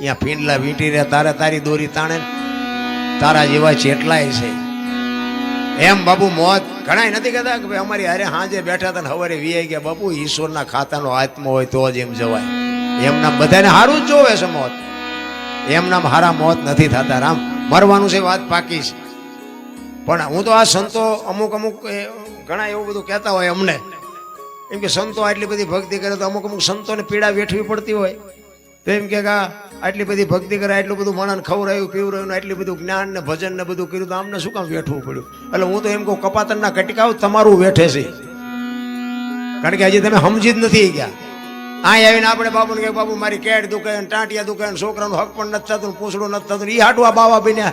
અહીંયા ફીંડલા વીંટી રહ્યા તારે તારી દોરી તાણે તારા જેવા જેટલાય છે. એમ બાપુ મોત ઘણાય નથી કહેતા કે ભાઈ અમારી હારે હાજે બેઠા હતા ને હવારે વીઆઈ ગયા. બાપુ, ઈશ્વરના ખાતાનો આત્મા હોય તો જ એમ જવાય. એમ નામ બધાને સારું જ જોવે છે મોત. એમ નામ હારા મોત નથી થતા. રામ, મરવાનું છે વાત પાકી છે. પણ હું તો આ સંતો અમુક અમુક ઘણા એવું બધું કહેતા હોય અમને. એમ કે સંતો આટલી બધી ભક્તિ કરે તો અમુક અમુક સંતોને પીડા વેઠવી પડતી હોય. તો એમ કે આ આટલી બધી ભક્તિ કરે, આટલું બધું માણસ ખવડાયું, પીવડાયું એટલું બધું જ્ઞાન ને ભજન ને બધું કર્યું, તો આમને શું કામ વેઠવું પડ્યું? એટલે હું તો એમ કહું, કપાતરના કટકાવ તમારું વેઠે છે. કારણ કે હજી તમે સમજી જ નથી ગયા. આ આવીને આપણે બાપુને કે બાપુ, મારી કેડ દુખે ને ટાંટિયા દુખે છોકરાનું હક પણ નથી થતું પૂછડું નથી થતું એ હાટવા બાવા બન્યા.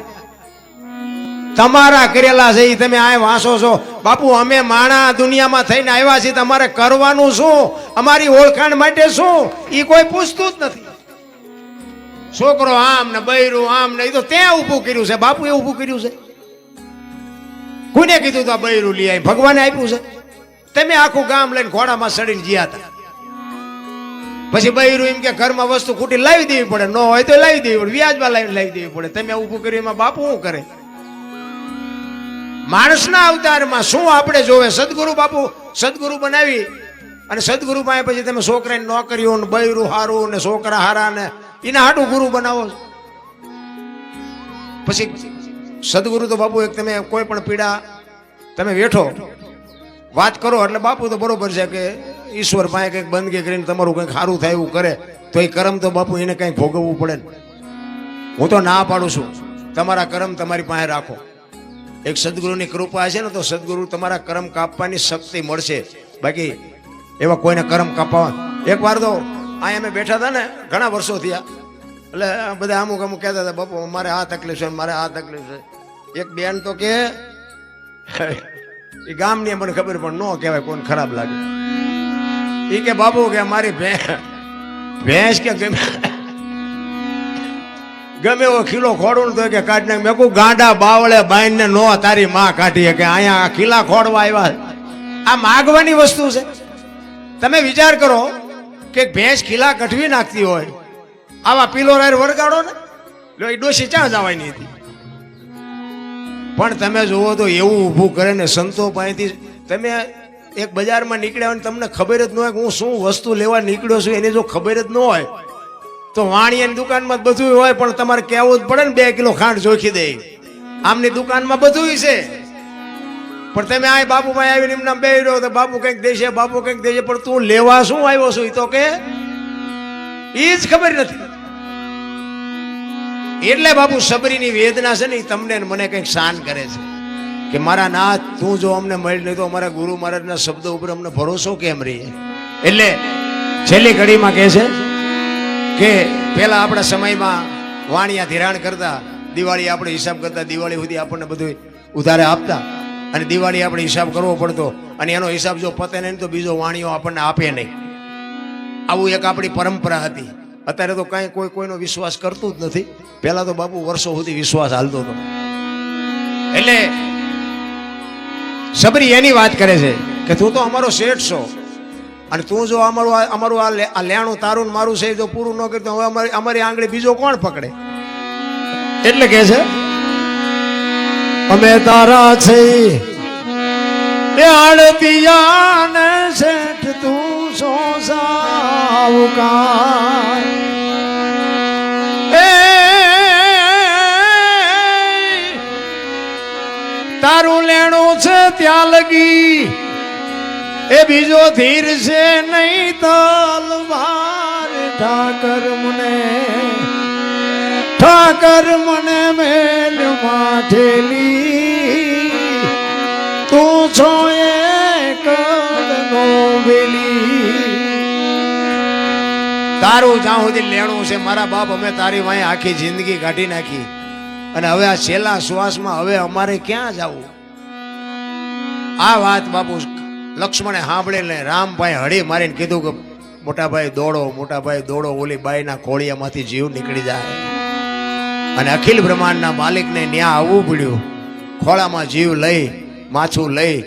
તમારા કરેલા છે એ તમે આ વાંસો છો. બાપુ, અમે માણા દુનિયામાં થઈને આવ્યા છીએ, તમારે કરવાનું શું? અમારી ઓળખાણ માટે શું? એ કોઈ પૂછતું જ નથી. છોકરો આમ ને બૈરું આમ ને તો ત્યાં ઊભું કર્યું છે, બાપુએ ઊભું કર્યું છે. કોને કીધું તો બૈરું લઈ આવી ભગવાને આપ્યું છે. તમે આખું ગામ લઈને ઘોડામાં સડીને ગયા હતા. પછી બૈરું એમ કે ઘરમાં વસ્તુ ખૂટી લાવી દેવી પડે, ન હોય તો લાવી દેવી પડે, વ્યાજમાં લાવી લાવી દેવી પડે. તમે ઊભું કર્યું, એમાં બાપુ શું કરે? માણસના અવતારમાં શું આપણે જોવે? સદગુરુ બાપુ સદગુરુ બનાવી અને સદગુરુ પાસે પછી તમે છોકરાની નોકરીઓ ને બૈરું હારું ને છોકરા હારા ને એના હાટું ગુરુ બનાવો પછી સદગુરુ તો બાપુ એક તમે કોઈ પણ પીડા તમે વેઠો, વાત કરો એટલે બાપુ તો બરોબર છે કે ઈશ્વર પાસે કંઈક બંદગી કરીને તમારું કંઈક સારું થાય એવું કરે, તો એ કરમ તો બાપુ એને કંઈક ભોગવવું પડે ને. હું તો ના પાડું છું. તમારા કરમ તમારી પાસે રાખો. એક સદગુરુની કૃપા છે ને તો સદગુરુ તમારા કરમ કાપવાની શક્તિ મળશે. બાકી એવા કોઈને કરમ કાપવા એક વાર તો અહીંયા અમે બેઠા હતા ને ઘણા વર્ષો થયા. એટલે બધા અમુક અમુક કહેતા હતા, બાપુ મારે આ તકલીફ છે, મારે આ તકલીફ છે. એક બેન તો કે, એ ગામની મને ખબર પણ ન કહેવાય કોણ ખરાબ લાગે. એ કે, બાપુ, કે મારી ભેંસ કે ગમે ગમે એવો ખીલો ખોડું તો કે, કાઢ નાખ. મેં કહું ગાંડા બાવળે બાઈને નો તારી માં કાઢી કે અહીંયા ખીલા ખોડવા આવ્યા આ માગવાની વસ્તુ છે. તમે વિચાર કરો કે ભેંસ ખીલા કઢવી નાખતી હોય. આવા પીલો રાયર વરગાડો ને લો એ ડોશી ક્યાં જવાની હતી. પણ તમે જુઓ તો એવું ઊભું કરે ને સંતો પાસેથી તમે એક બજારમાં નીકળ્યા હોય તમને ખબર જ ન હોય કે હું શું વસ્તુ લેવા નીકળ્યો છું, એની જો ખબર જ ન હોય, તો વાણિયાની દુકાનમાં બધું હોય, પણ તમારે કહેવું જ પડે ને બે કિલો ખાંડ જોખી દે આમની દુકાનમાં બધું છે. પણ તમે આ બાપુમાં આવીને એમના બે રહ્યો તો બાપુ કંઈક દેશે, બાપુ કંઈક દેશે, પણ તું લેવા શું આવ્યો છું એ તો કે એ જ ખબર નથી. એટલે બાપુ સબરીની વેદના છે ને એ તમને મને કંઈક શાન કરે છે કે મારા નાથ, તું જો અમને મળી નહીં તો અમારા ગુરુ મહારાજના શબ્દો ઉપર અમને ભરોસો કેમ રહીએ એટલે છેલ્લી ઘડીમાં કહે છે કે પહેલાં આપણા સમયમાં વાણિયા ધિરાણ કરતા, દિવાળી આપણે હિસાબ કરતા, દિવાળી સુધી આપણને બધું ઉધારે આપતા. અને દિવાળી આપણે હિસાબ કરવો પડતો. અને એનો હિસાબ જો પતે નહીં તો બીજો વાણીઓ આપણને આપે નહીં. આવું એક આપણી પરંપરા હતી. અત્યારે તો કાંઈ કોઈ કોઈનો વિશ્વાસ કરતું જ નથી. પહેલા તો બાપુ વર્ષો સુધી વિશ્વાસ હાલતો હતો. એટલે સબરી એની વાત કરે છે કે તું તો અમારો શેઠ છો. અને તું જો અમારું અમારું આ આ લેણું તારું મારું છે જો પૂરું ન કરતો હવે અમારી અમારી આંગળી બીજો કોણ પકડે? એટલે કે છે અમે તારા છે. એ આડતિયા ને શેઠ તું સો સાવકાર એ તારું લેણું છે ત્યાં લગી. એ બીજો ધીર છે નહીં તલવાર. ઠાકર મને ઠાકર મને મેલ માઠેલી તું છો એક વેલી. તારું જ્યાં સુધી લેણું છે, મારા બાપ અમે તારી વાંહે આખી જિંદગી કાઢી નાખી. અને હવે આ છેલ્લા શ્વાસમાં હવે અમારે ક્યાં જવું? આ વાત બાપુ લક્ષ્મણે સાંભળીને રામભાઈ હળી મારીને કીધું કે, મોટાભાઈ દોડો મોટાભાઈ દોડો, ઓલી બાઈના ખોળિયામાંથી જીવ નીકળી જાય. અને અખિલ બ્રહ્માંડના માલિકને ન્યા આવવું પડ્યું. ખોળામાં જીવ લઈ માછું લઈ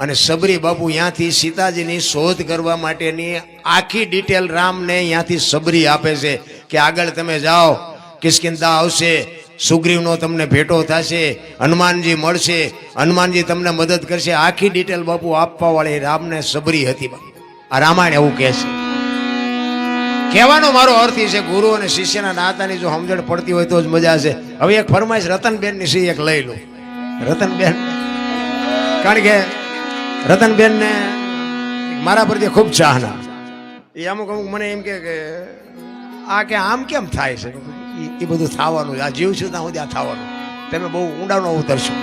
અને સબરી બાપુ ત્યાંથી સીતાજીની શોધ કરવા માટેની આખી ડિટેલ રામને ત્યાંથી સબરી આપે છે કે આગળ તમે જાઓ, કિસ્કિંદા આવશે, સુગ્રીવનો તમને ભેટો થશે, હનુમાનજી મળશે, હનુમાનજી તમને મદદ કરશે. આખી ડિટેલ બાપુ આપવાવાળી રામને સબરી હતી આ રામાયણ એવું કહે છે. કહેવાનો મારો અર્થ એ છે, ગુરુ અને શિષ્યના નાતાની જો સમજણ પડતી હોય તો જ મજા છે. હવે એક ફરમાઈશ રતનબેનની સી એક લઈ લો. રતનબેન. કારણ કે રતનબેન ને મારા પ્રત્યે ખૂબ ચાહના. એ અમુક અમુક મને એમ કે આ કે આમ કેમ થાય છે? એ બધું થવાનું આ જીવ છું, ત્યાં સુધી આ થવાનું. તમે બહુ ઊંડાનો ઉતરશો.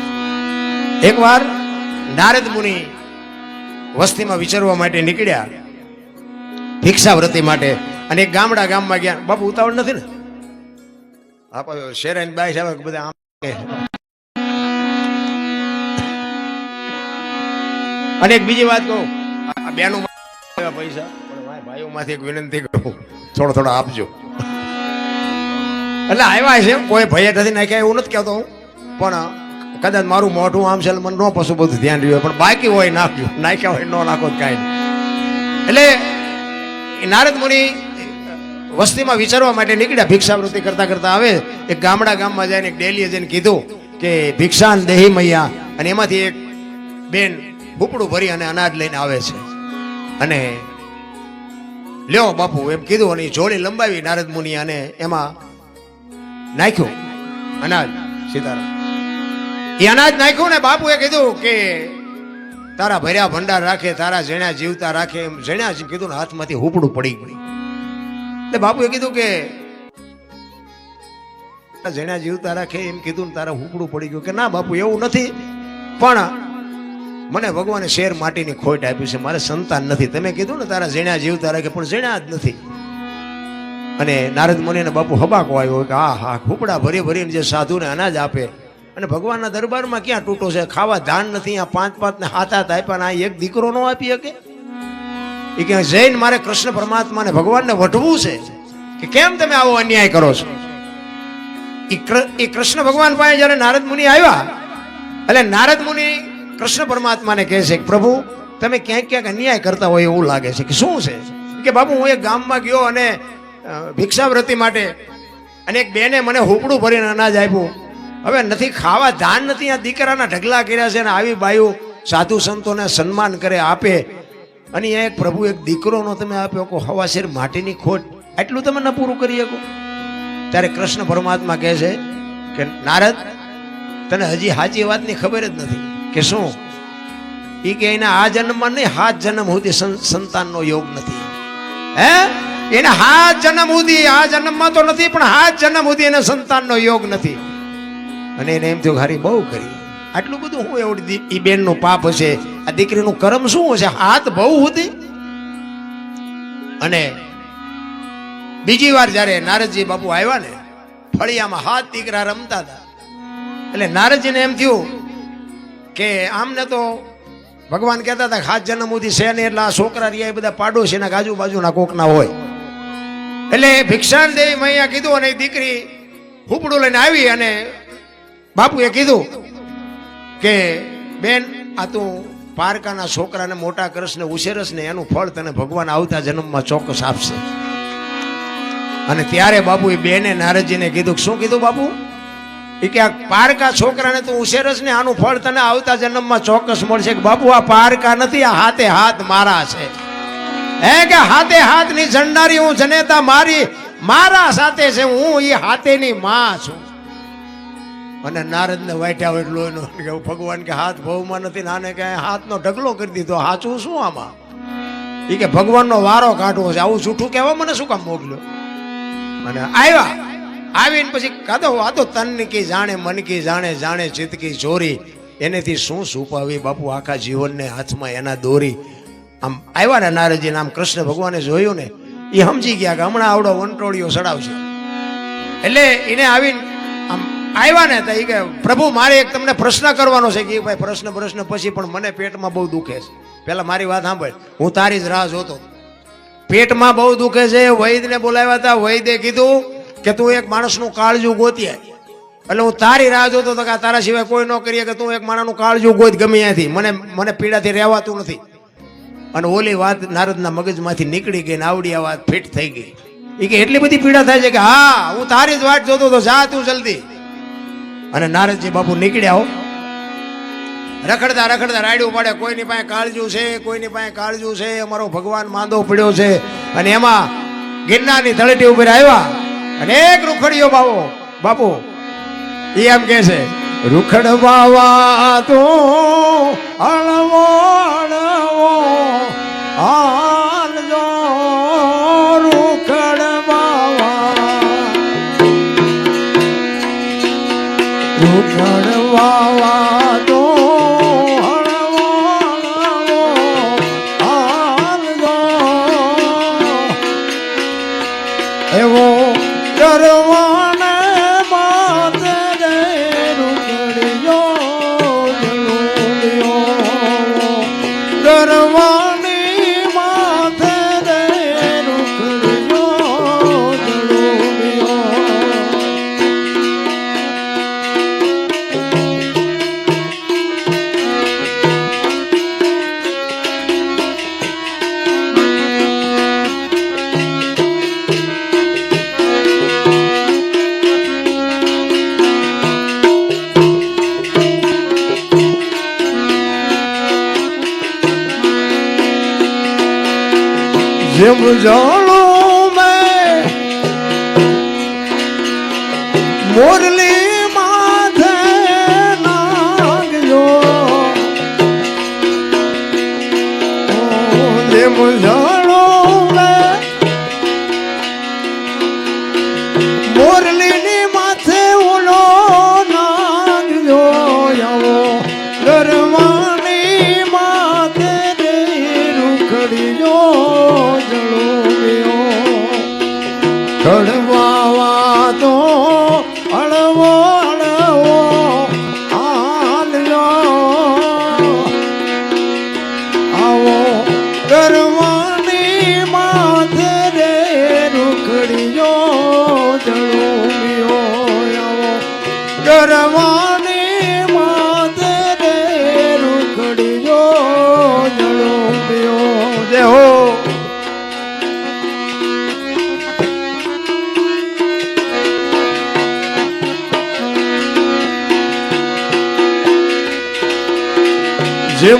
એકવાર નારદ મુનિ વસ્તીમાં વિચારવા માટે નીકળ્યા. ભિક્ષાવ્રતિ માટે. અને ગામડા ગામમાં ગયા. બાપુ ઉતાવળ નથી ને? આપણે શેરાની બાઈ સાહેબ બધા આમ અને એક બીજી વાત કહું. આ- બેનું પૈસા. પણ ભાઈ ભાઈઓમાંથી એક વિનંતી કરું. થોડો થોડો આપજો. એટલે આવ્યા છે. કોઈ ભય નથી નાખ્યા એવું નથી કહેતો હું. પણ કદાચ મારું મોઢું આમ છે મને ન પશુ બધું ધ્યાન રહ્યું પણ બાકી હોય નાખજો નાખ્યા હોય ન નાખો કાંઈ એટલે નારદ મુનિ વસ્તીમાં વિચારવા માટે નીકળ્યા. ભિક્ષાવૃત્તિ કરતા કરતા આવે એક ગામડા ગામમાં જઈને એક ડેલીએ જઈને કીધું કે ભિક્ષાન દેહી મૈયા. અને એમાંથી એક બેન ભૂપડું ભરી અને અનાજ લઈને આવે છે. અને લ્યો બાપુ, એમ કીધું અને જોડી લંબાવી નારદ મુનિ અને એમાં નાખ્યું. અનાજ, સીતારામ. એ અનાજ નાખ્યું ને બાપુએ કીધું કે તારા ભર્યા ભંડાર રાખે, તારા જેણા જીવતા રાખે એમ જેણા કીધું ને હાથમાંથી હુપડું પડી ગયું. એટલે બાપુએ કીધું કે જેણા જીવતા રાખે એમ કીધું ને તારા હુપડું પડી ગયું. કે ના બાપુ, એવું નથી. પણ મને ભગવાને શેર માટીની ખોટ આપી છે, મારે સંતાન નથી. તમે કીધું ને તારા જેણા જીવતા રાખે, પણ જેણા જ નથી. અને નારદ મુનિને બાપુ હબાકો આવ્યો કે આ હા હુપડા ભરી ભરીને જે સાધુને અનાજ આપે અને ભગવાનના દરબારમાં ક્યાં તૂટો છે? ખાવા ધાન નથી આ પાંચ પાંચ ને હાથ હાથ આપ્યા આ એક દીકરો નો આપી શકે? એ કે જૈન મારે કૃષ્ણ પરમાત્માને ભગવાનને વઢવું છે કે કેમ તમે આવો અન્યાય કરો છો? એ કૃષ્ણ ભગવાન પાસે જ્યારે નારદ મુનિ આવ્યા એટલે નારદ મુનિ કૃષ્ણ પરમાત્માને કહે છે પ્રભુ તમે ક્યાંક ક્યાંક અન્યાય કરતા હોય એવું લાગે છે. કે શું છે? કે બાબુ હું એક ગામમાં ગયો અને અ, ભિક્ષાવૃત્તિ માટે અને એક બેને મને હોપડું ભરીને અનાજ આપ્યું. હવે નથી, ખાવા ધાન નથી, આ દીકરાના ઢગલા કર્યા છે અને આવી બાયું સાધુ સંતોને સન્માન કરે, આપે. અને એક પ્રભુ, એક દીકરોનો તમે આપ્યો કો હવાશેર માટીની ખોટ. આટલું તમે ન પૂરું કરી શકો. ત્યારે કૃષ્ણ પરમાત્મા કહે છે કે, નારદ, તને હજી સાચી વાતની ખબર જ નથી કે શું? એ કે એના આ જન્મમાં નહીં હાથ જન્મ સુધી સંતાનનો યોગ નથી. હે? એને હાથ જન્મ સુધી, આ જન્મમાં તો નથી, પણ હાથ જન્મ સુધી એને સંતાનનો યોગ નથી. અને એને એમ થયું હારી, બહુ કરી. આટલું બધું હું એવડી એ બેનનું પાપ હશે. આ દીકરીનું કર્મ શું હશે? હાથ બહુ હતી. અને બીજી વાર જ્યારે નારદજી બાપુ આવ્યા ને, ફળિયામાં હાથ દીકરા રમતા હતા. એટલે નારદજીને એમ થયું કે, આમને તો ભગવાન કહેતા હતા કે જન્મ જન્મથી છે ને એટલે આ છોકરા રહ્યા એ બધા પાડોશીના આજુબાજુના કોકના હોય. એટલે ભિક્ષાન દેવી મૈયા કીધું અને એ દીકરી હુપડું લઈને આવી અને બાપુએ કીધું કે, બેન, આ તું પારકાના છોકરાને મોટા કરશ ને ઉછેરસ ને એનું ફળ તને ભગવાન આવતા જન્મમાં ચોક્કસ આપશે. અને ત્યારે બાપુ એ બેને નારદજીને કીધું, શું કીધું બાપુ? એ કે આ પારકા છોકરાને તું ઉછેરસ ને આનું ફળ તને આવતા જન્મમાં ચોક્કસ મળશે. કે, બાપુ, આ પારકા નથી, આ હાથે હાથ મારા છે. હે કે હાથે હાથની ઝંડારી હું જનેતા મારી, મારા સાથે છે હું એ હાથેની માં છું. અને નારદને વાટ્યા હોય લોહીનો કે ભગવાન કે હાથ ભવમાં નથી નાને કાંઈ હાથનો ઢગલો કરી દીધો. હાચું શું આમાં? એ કે ભગવાનનો વારો કાઢવો છે. આવું જૂઠું કહેવા મને શું કામ મોકલ્યો અને આવ્યા આવીને પછી કાદો આ તો તન કી જાણે, મન કી જાણે જાણે ચિતકી ચોરી એનેથી શું છુપાવી બાપુ આખા જીવનને હાથમાં એના દોરી. આમ આવ્યા ને નારદજી આમ કૃષ્ણ ભગવાને જોયું ને એ સમજી ગયા કે હમણાં આવડો વંટોળીઓ સડાવશે એટલે એને આવીને આમ આવ્યા ને તો એ કે, પ્રભુ, મારે એક તમને પ્રશ્ન કરવાનો છે. કે ભાઈ, પ્રશ્ન પ્રશ્ન પછી પણ મને પેટમાં બહુ દુખે છે. પહેલાં મારી વાત સાંભળ. હું તારી જ રાહ જોતો. પેટમાં બહુ દુખે છે, વૈદને બોલાવ્યા હતા. વૈદે કીધું કે, તું એક માણસનું કાળજું ગોતી. એટલે હું તારી રાહ જોતો હતો કે તારા સિવાય કોઈ ન કરીએ કે તું એક માણસનું કાળજું ગોત ગમે ત્યાંથી. મને મને પીડાથી રહેવાતું નથી. અને ઓલી વાત નારદના મગજમાંથી નીકળી ગઈ ને આવડી આ વાત ફિટ થઈ ગઈ. એ કે, એટલી બધી પીડા થાય છે કે, હા, હું તારી જ વાત જોતો હતો જા તું જલ્દી. અને નારદજી બાપુ નીકળ્યા હો. રખડતા રખડતા રાડ્યું પડે. કોઈની પાસે કાળજું છે, કોઈની પાસે કાળજું છે. અમારો ભગવાન માંદો પડ્યો છે. અને એમાં ગિરનારની તળેટી ઉપર આવ્યા. અને એક રૂખડીયો બાવો. બાપુ એ એમ કે છે, રૂખડ બાવા તો અળવો અળવો આલજો રૂખડ બાવા જેમ જાણું મેં મોરલી માથે નાગજો જેમ જાણું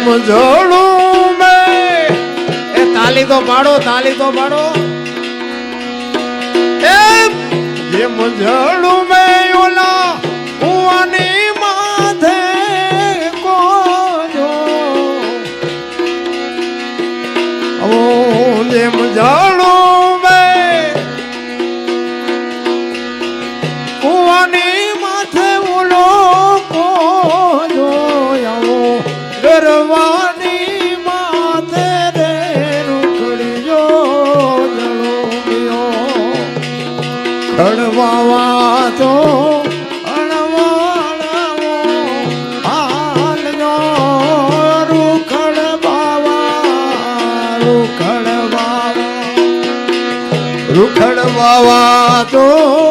જેમ જળું મેં. એ તાલી તો પાડો તાલી તો પાડો. એ જેમ બાવા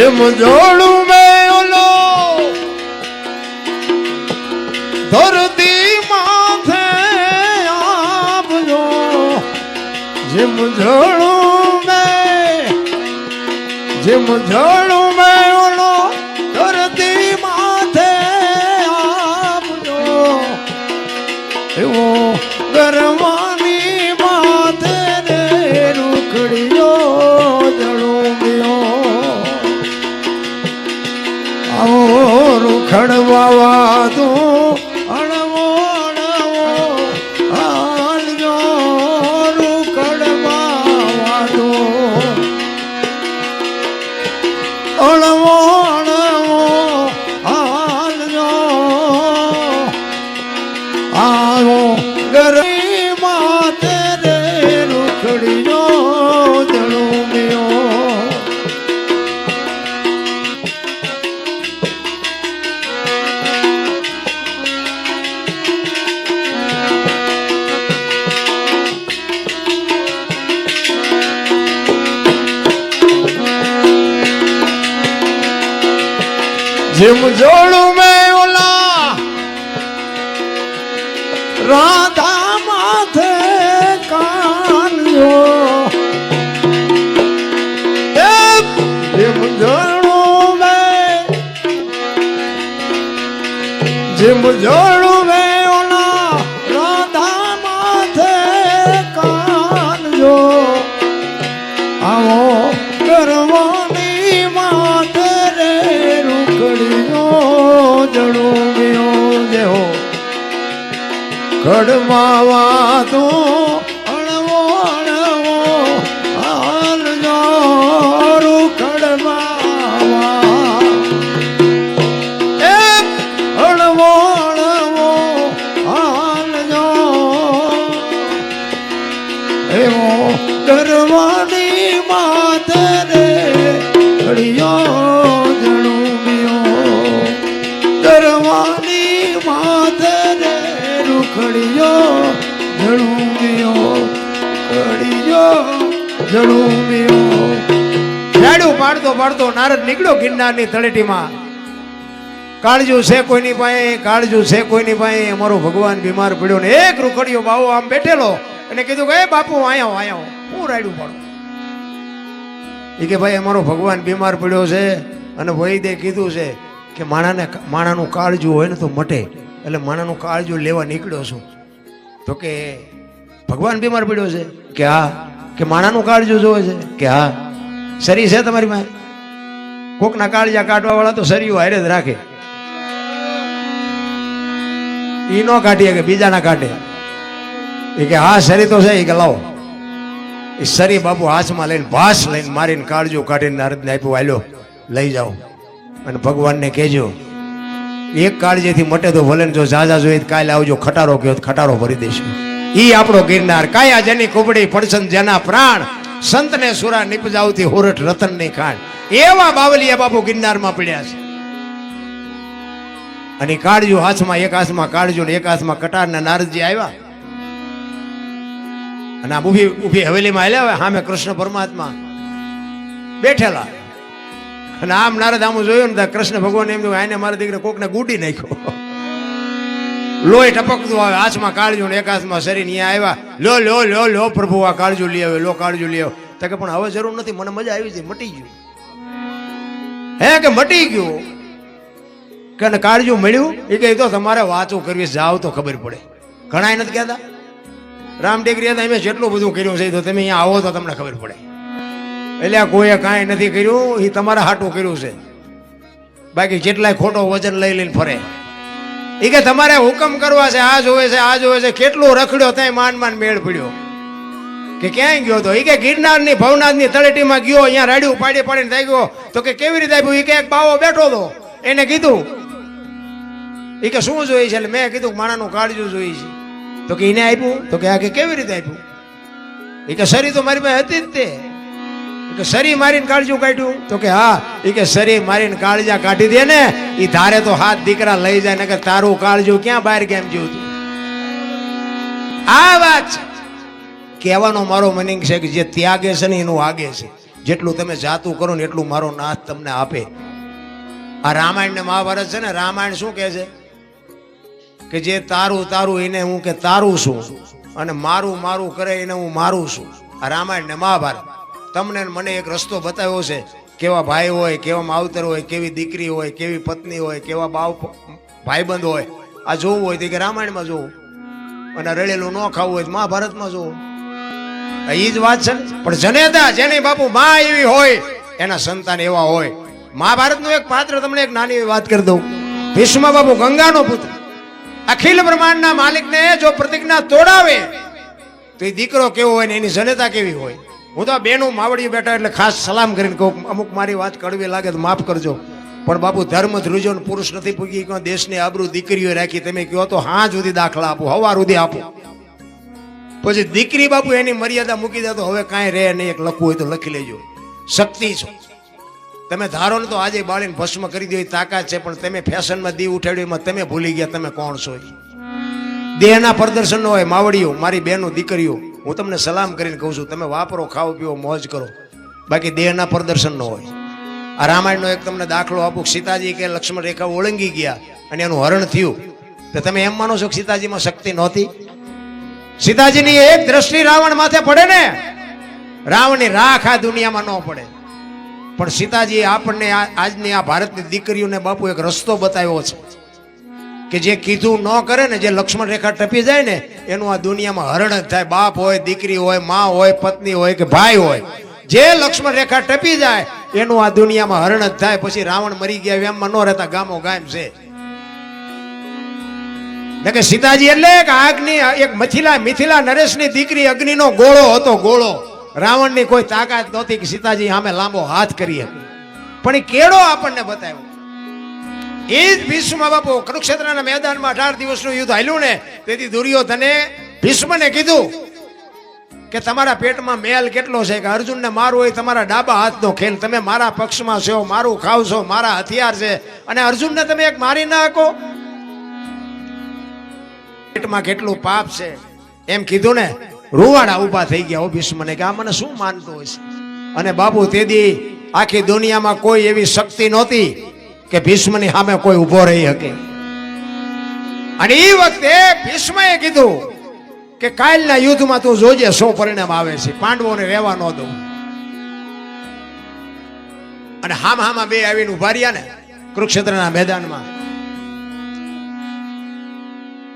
જેમ જોડું મેં ઓલો ધરતી માથે આપજો જેમ જોડું મેં જેમ જળું જેમ જોડું મેં ઓલા રાધા માથે કાન્યો આવો કરવાની માત રે રૂખડીનો જડું ગયો જેહો કડમાવા માતરે રૂખડિયો જણુમ્યો ઘડિયો જણુમ્યો રાડું પાડતો પાડતો નારદ નીકળ્યો ગિરનારની તળેટીમાં. કાળજું છે કોઈની પાસે, કાળજુ છે કોઈની પાસે? અમારો ભગવાન બીમાર પડ્યો ને એક રૂખડિયો બાવો આમ બેઠેલો અને કીધું કે, એ બાપુ, આયા આયા. હું રાડ્યું પાડું. એ કે, ભાઈ, અમારો ભગવાન બીમાર પડ્યો છે. અને વૈદે કીધું છે કે, માણાને, માણાનું કાળજું હોય ને તો મટે. એટલે માણાનું કાળજું લેવા નીકળ્યો છું. તો કે, ભગવાન બીમાર પડ્યો છે? કે હા. કે માણાનું કાળજું જોવે છે? કે હા. શરી છે તમારી પાસે કોકના કાળજા કાઢવા વાળા તો શરીર હારે જ રાખે. ઈ નો કાઢીએ કે બીજાના કાઢે. એ કે હા, શરી તો છે. એ કે લાવો. એ શરી બાપુ હાથમાં લઈને ભાસ લઈને મારીને કાળજો કાઢીને નારદને આપ્યું, હાલ્યો, લઈ જાઓ. અને ભગવાનને કહેજો એક કાળજીથી મટે તો ભલે જો ઝાઝા જોઈએ કાલે આવજો, ખટારો કયો ખટારો ભરી દઈશું ઈ આપણો ગિરનાર કાયા જેની કુબડી પડસન જેના પ્રાણ, સંતને સુરા નિપજાવતી હોરઠ રતનની ખાણ. એવા બાવલિયા બાપુ ગિરનારમાં પડ્યા છે. અને કાળજુ હાથમાં, એક હાથમાં કાળજુ ને એક હાથમાં કટાર ને નારદજી આવ્યા. અને આ ઊભી ઊભી હવેલીમાં આવ્યા હવે સામે કૃષ્ણ પરમાત્મા બેઠેલા. અને આમ નારદ આમ જોયું ને કૃષ્ણ ભગવાન એમ આને મારા દીકરા કોકને ગુડી નાખ્યો. લોહી ટપકતું આવે, હાથમાં કાળજુ ને એક હાથમાં શરીર અહીંયા આવ્યા. લો લો લો લો, પ્રભુ, આ કાળજુ લઈ આવે લો, કાળજુ લઈ આવે તો કે પણ હવે જરૂર નથી, મને મજા આવી છે મટી ગયું. હે કે મટી ગયું? કે ને મળ્યું? એ કે તો તમારે વાતો કરવી જાવ તો ખબર પડે. ઘણા નથી કહેતા? રામ ટેકરી હતા અમે જેટલું બધું કર્યું છે તો તમે અહીંયા આવો તો તમને ખબર પડે. એટલે કોઈએ કાંઈ નથી કર્યું એ તમારા હાટું કર્યું છે. બાકી જેટલાય ખોટો વજન લઈ લઈને ફરે. એ કે તમારે હુકમ કરવા છે, આ જોવે છે, આ જોવે છે, કેટલું રખડ્યો ત્યાં માન માન મેળ પડ્યો. કે ક્યાંય ગયો તો? એ કે ગિરનારની, ભવનાથની તળેટીમાં ગયો, અહીંયા રાડ્યું પાડી પાડીને થઈ ગયો. તો કે કેવી રીતે આપ્યું? એ કે એક બાવો બેઠો હતો. એને કીધું. એ કે શું જોઈએ છે? એટલે મેં કીધું માણાનું કાળજું જોઈએ છે. તો કે એને આપ્યું? તો કે આ કે કેવી રીતે આપ્યું? એ કે શરી તો મારી પાસે હતી જ તે. કે શરી મારીને કાળજું કાઢ્યું? તો કે હા એ કે શરી મારીને કાળજા કાઢી દે ને એ ધારે તો હાથ દીકરા લઈ જાય ને કે તારું કાળજું ક્યાં બહાર કેમ જેવું આ વાત છે. કહેવાનો મારો મનિંગ છે કે જે ત્યાગે છે ને એનું આગે છે. જેટલું તમે જાતું કરો ને એટલું મારો નાથ તમને આપે. આ રામાયણ ને મહાભારત છે ને, રામાયણ શું કહે છે? કે જે તારું તારું એને હું કે તારું છું. અને મારું મારું કરે એને હું મારું છું. આ રામાયણ ને મહાભારત. તમને મને એક રસ્તો બતાવ્યો છે. કેવા ભાઈ હોય, કેવા માવતર હોય, કેવી દીકરી હોય, કેવી પત્ની હોય, કેવા બાવ, ભાઈબંધ હોય. આ જોવું હોય તો કે રામાયણમાં જોવું. અને રળેલું ન ખાવું હોય તો મહાભારતમાં જોવું. એ જ વાત છે પણ જનેતા જેની બાપુ માં એવી હોય, એના સંતાન એવા હોય. મહાભારતનું એક પાત્ર તમને એક નાની વાત કરી દઉં. ભીષ્મ બાપુ ગંગાનો પુત્ર. અખિલ બ્રહ્માંડના માલિકને જો પ્રતિજ્ઞા તોડાવે, તો એ દીકરો કેવો હોય ને એની જનેતા કેવી હોય? હું તો બેનું માવડીઓ બેઠા એટલે ખાસ સલામ કરીને કહું, અમુક મારી વાત કડવી લાગે તો માફ કરજો. પણ બાપુ, ધર્મ ધ્રુજો પુરુષ નથી પૂગી કહો દેશની આબરૂ દીકરીઓ રાખી તમે કહો તો હા સુધી દાખલા આપો હવા સુધી આપો. પછી દીકરી બાપુ એની મર્યાદા મૂકી દે તો હવે કાંઈ રહે નહીં, એક લખવું હોય તો લખી લેજો. શક્તિ છો. તમે ધારો ને તો આજે બાળીને ભસ્મ કરી દો એ તાકાત છે, પણ તમે ફેશનમાં દી ઉઠાડ્યું એમાં તમે ભૂલી ગયા, તમે કોણ છો દેહના પ્રદર્શન હોય, માવડીઓ, મારી બહેનો, દીકરીઓ. હું તમને સલામ કરીને કહું છું, તમે વાપરો, ખાઓ પીવો મોજ કરો. બાકી દેહના પ્રદર્શન ન હોય. આ રામાયણનો એક તમને દાખલો આપું, સીતાજી કે લક્ષ્મણ રેખા ઓળંગી ગયા અને એનું હરણ થયું. તો તમે એમ માનો છો કે સીતાજીમાં શક્તિ નહોતી? સીતાજીની એક દ્રષ્ટિ રાવણ માથે પડે ને? રાવણની રાખ આ દુનિયામાં ન પડે. પણ સીતાજી આપણને આજની આ ભારતની દીકરીઓને બાપુ એક રસ્તો બતાવ્યો છે. કે જે કીધું ન કરે ને, જે લક્ષ્મણ રેખા ટપી જાય ને, એનું આ દુનિયામાં હરણ જ થાય. બાપ હોય, દીકરી હોય, મા હોય, પત્ની હોય કે ભાઈ હોય, જે લક્ષ્મણ રેખા ટપી જાય, એનું આ દુનિયામાં હરણ જ થાય. પછી રાવણ મરી ગયા એમમાં ન રહેતા, ગામો ગામ છે. કે સીતાજી એટલે એક આગની, એક મથિલા, મિથિલા નરેશની દીકરી અગ્નિનો ગોળો હતો, ગોળો. રાવણની કોઈ તાકાત નહોતી કે સીતાજી સામે લાંબો હાથ કરીએ. પણ એ કેળો આપણને બતાવ્યો. એ જ ભીષ્મ બાપુ કુરુક્ષેત્રના મેદાનમાં અઢાર દિવસનું યુદ્ધ હાલ્યું ને, તેથી દુર્યોધને ભીષ્મને કીધું કે તમારા પેટમાં મેલ કેટલો છે કે અર્જુનને મારું હોય તમારા ડાબા હાથનો ખેલ. તમે મારા પક્ષમાં છો, મારું ખાવ છો, મારા હથિયાર છે. અને અર્જુનને તમે એક મારી ના શકો પેટમાં કેટલું પાપ છે. એમ કીધું ને, રૂવાડા ઊભા થઈ ગયા હો ભીષ્મને કે આ મને શું માનતો છે? અને બાપુ તેદી આખી દુનિયામાં કોઈ એવી શક્તિ નહોતી કે ભીષ્મની સામે કોઈ ઊભો રહી શકે. અને એ વખતે ભીષ્મએ કીધું કે કાલના યુદ્ધમાં તું જોજે શું પરિણામ આવે છે. પાંડવોને રહેવા ન દઉં. અને હામ હામાં બે આવીને ઊભા રહ્યા ને કુરુક્ષેત્રના મેદાનમાં.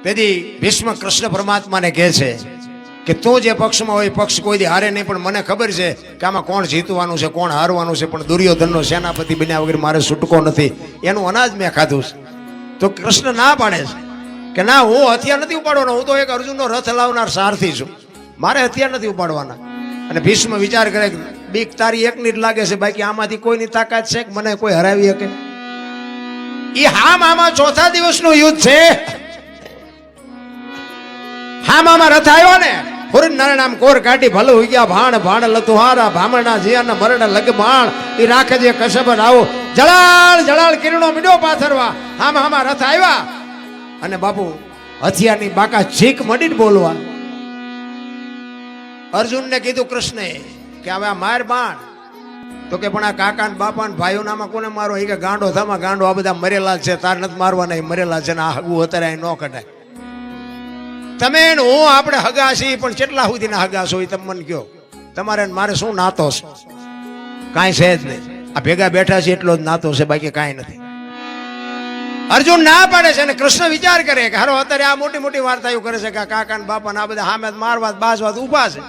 તેથી ભીષ્મ કૃષ્ણ પરમાત્માને કહે છે કે તું જે પક્ષમાં હોય પક્ષ કોઈ હારે નહીં, પણ મને ખબર છે કે આમાં કોણ જીતવાનું છે, કોણ હારવાનું છે, પણ દુર્યોધનનો સેનાપતિ બન્યા વગર મારે છૂટકો નથી. એનું અનાજ મેં ખાધું છે. તો કૃષ્ણ ના પાડે છે કે ના, હું હથિયાર નથી ઉપાડવાનો, હું તો એક અર્જુનનો રથ લાવનાર સારથી છું. મારે હથિયાર નથી ઉપાડવાના. અને ભીષ્મ વિચાર કરે બીક તારી એકની જ લાગે છે, બાકી આમાંથી કોઈની તાકાત છે કે મને કોઈ હરાવી શકે? એ હામ આમાં ચોથા દિવસનું યુદ્ધ છે. હામામાં રથ આવ્યો ને? ફુર નારાયણ કોર કાઢી ભલે હોઈ ગયા ભાણ ભાણ લતુહારા ભામણા જીયાના મરણ લગમાણ. એ રાખે જે કશબ રાવો જળાળ જળાળ કિરણો મીડો પાથરવા. હામ હામા રથ આવ્યા. અને બાપુ, હથિયારની બાકા છીક મડીને બોલવા. અર્જુનને કીધું, કૃષ્ણે, કે હવે આ માર બાણ. તો કે, પણ આ કાકા ને બાપા ને ભાઈઓ નામાં કોને મારો? એ કે, ગાંડો થામાં ગાંડો આ બધા મરેલા છે. તાર નથી મારવાના એ મરેલા છે ને આ હગું અત્યારે ન કઢાય. તમે હું આપણે હગા છીએ, પણ કેટલા સુધીના હગા છો એ તમે મને કહો. તમારે મારે શું નાતો છે? કાંઈ છે જ નહીં. આ ભેગા બેઠા છે એટલો જ નાતો છે, બાકી કાંઈ નથી. અર્જુન ના પાડે છે અને કૃષ્ણ વિચાર કરે કે, હારો, અત્યારે આ મોટી મોટી વાર્તાઓ કરે છે કે કાકા ને બાપા ને આ બધા હામે મારવા બાજવા ઊભા છે.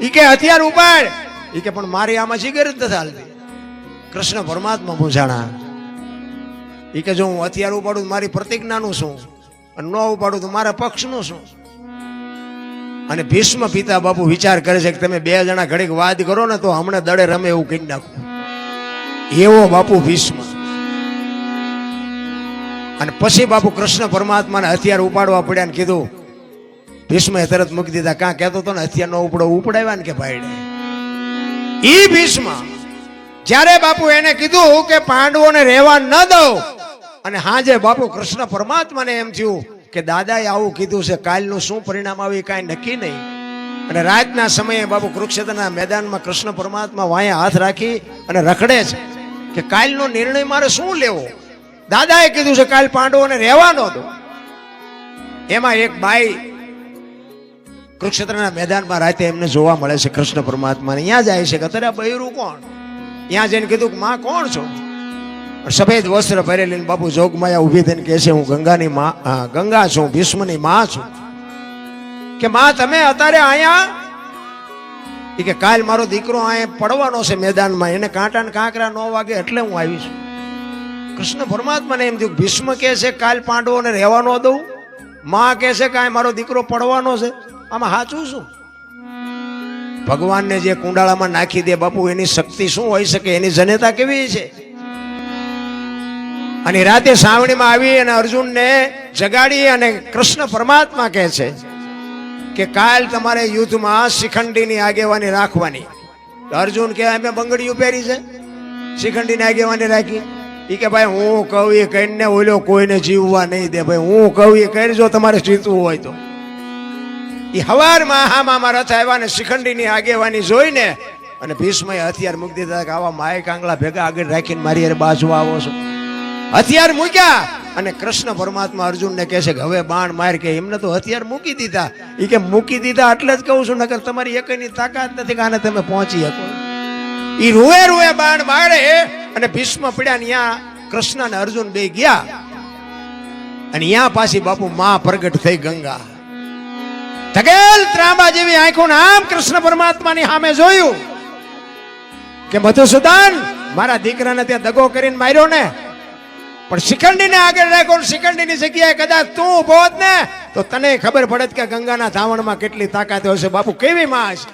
ઈ કે, હથિયાર ઉપાડ. ઈ કે, પણ મારી આમાં જીગર જ નથી હાલતી. કૃષ્ણ પરમાત્મા પૂછાણા ઈ કે, જો હું હથિયાર ઉપાડું મારી પ્રતિજ્ઞાનું શું? અને ન ઉપાડું તો મારા પક્ષનું શું? અને ભીષ્મ પિતા બાપુ વિચાર કરે છે કે તમે બે જણા ઘડીક વાદ કરો ને તો હમણાં દડે રમે એવું કહી નાખું. એવો બાપુ ભીષ્મ. અને પછી બાપુ કૃષ્ણ પરમાત્માને હથિયાર ઉપાડવા પડ્યા ને કીધું, ભીષ્મએ તરત મૂકી દીધા. કાં કહેતો તો ને, હથિયાર નો ઉપડો. ઉપડાવ્યા ને કે ભાઈ ઈ ભીષ્મ, જ્યારે બાપુ એને કીધું કે પાંડવોને રહેવા ન દઉં અને હાજે બાપુ કૃષ્ણ પરમાત્માને એમ થયું કે દાદાએ આવું કીધું છે, કાલનું શું પરિણામ આવે કાંઈ નક્કી નહીં. અને રાતના સમયે બાપુ કુરુક્ષેત્રના મેદાનમાં કૃષ્ણ પરમાત્મા વાયા હાથ રાખી અને રખડે છે કે કાલનો નિર્ણય મારે શું લેવો? દાદાએ કીધું છે, કાલ પાંડવોને રહેવા હતો એમાં એક બાઈ કુરુક્ષેત્રના મેદાનમાં રાતે એમને જોવા મળે છે, કૃષ્ણ પરમાત્માને. ત્યાં જાય છે કે અત્યારે બૈરું કોણ? ત્યાં જઈને કીધું કે, માં કોણ છો? સફેદ વસ્ત્ર પહેરેલી બાપુ જોગમાયા ઊભી થઈને કહે છે, હું ગંગાની માં ગંગા છું, ભીષ્મની માં છું. કે માં, તમે અત્યારે અહીંયા? કે કાલ મારો દીકરો અહીંયા પડવાનો છે મેદાનમાં, એને કાંટા ને કાંકરા ન વાગે એટલે હું આવી છું. કૃષ્ણ પરમાત્માને એમ થયું, ભીષ્મ કહે છે, કાલ પાંડવોને રહેવા ન દઉં? માં કહે છે કાંઈ મારો દીકરો પડવાનો છે? આમાં સાચું શું? ભગવાનને જે કુંડાળામાં નાખી દે બાપુ, એની શક્તિ શું હોઈ શકે? એની જનેતા કેવી છે? અને રાતે સાવણીમાં આવી અને અર્જુનને જગાડી અને કૃષ્ણ પરમાત્મા કહે છે કે કાલ તમારે યુદ્ધમાં શિખંડીની આગેવાની રાખવાની. અર્જુન કે અમે બંગડીઓ પહેરી છે. શિખંડીની આગેવાની રાખી. એ કે ભાઈ, હું કહું એ કહીને ઓલો કોઈને જીવવા નહીં દે. ભાઈ, હું કહું એ કરજો તમારે જીતવું હોય તો. એ હવારમાં હામામાં રથ આવ્યા ને શિખંડીની આગેવાની જોઈને અને ભીષ્મએ હથિયાર મૂકી દીધા કે, આવા માય કાંગલા ભેગા આગળ રાખીને મારી બાજુ આવો છો. હથિયાર મૂક્યા. અને કૃષ્ણ પરમાત્મા અર્જુનને કહે છે કે હવે બાણ માર કે એમને તો હથિયાર મૂકી દીધા. એ કે મૂકી દીધા એટલે જ કહું છું, નકર તમારી એકની તાકાત નથી કે તમે પહોંચી શકો. એ રૂએ રૂએ બાણ મારે અને ભીષ્મ પડ્યા ત્યાં કૃષ્ણ અને અર્જુન બે ગયા. અને ત્યાં પાછી બાપુ માં પ્રગટ થઈ ગંગા. ધકેલ ત્રાંબા જેવી આંખો આમ કૃષ્ણ પરમાત્માની સામે જોયું કે મધુસૂદન, મારા દીકરાને ત્યાં દગો કરીને માર્યો ને. પણ શિખંડીને આગળ રાખો શિખંડીની જગ્યાએ કદાચ તું ઊભો ને, તો તને ખબર પડત કે ગંગાના ધાવણમાં કેટલી તાકાત હશે. બાપુ, કેવી માં હશે?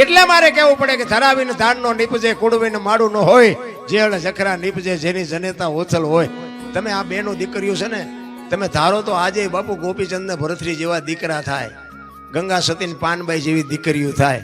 એટલે મારે કહેવું પડે કે ધરાવીને ધાનનો નીપજે કુડવીને માડું ન હોય, જેળ, જખરા નીપજે, જેની જનેતા ઓછલ હોય. તમે આ બેનો દીકરીઓ છે ને, તમે ધારો તો આજે બાપુ ગોપીચંદ ને ભરતરી જેવા દીકરા થાય. ગંગા સતીન પાનબાઈ જેવી દીકરીઓ થાય.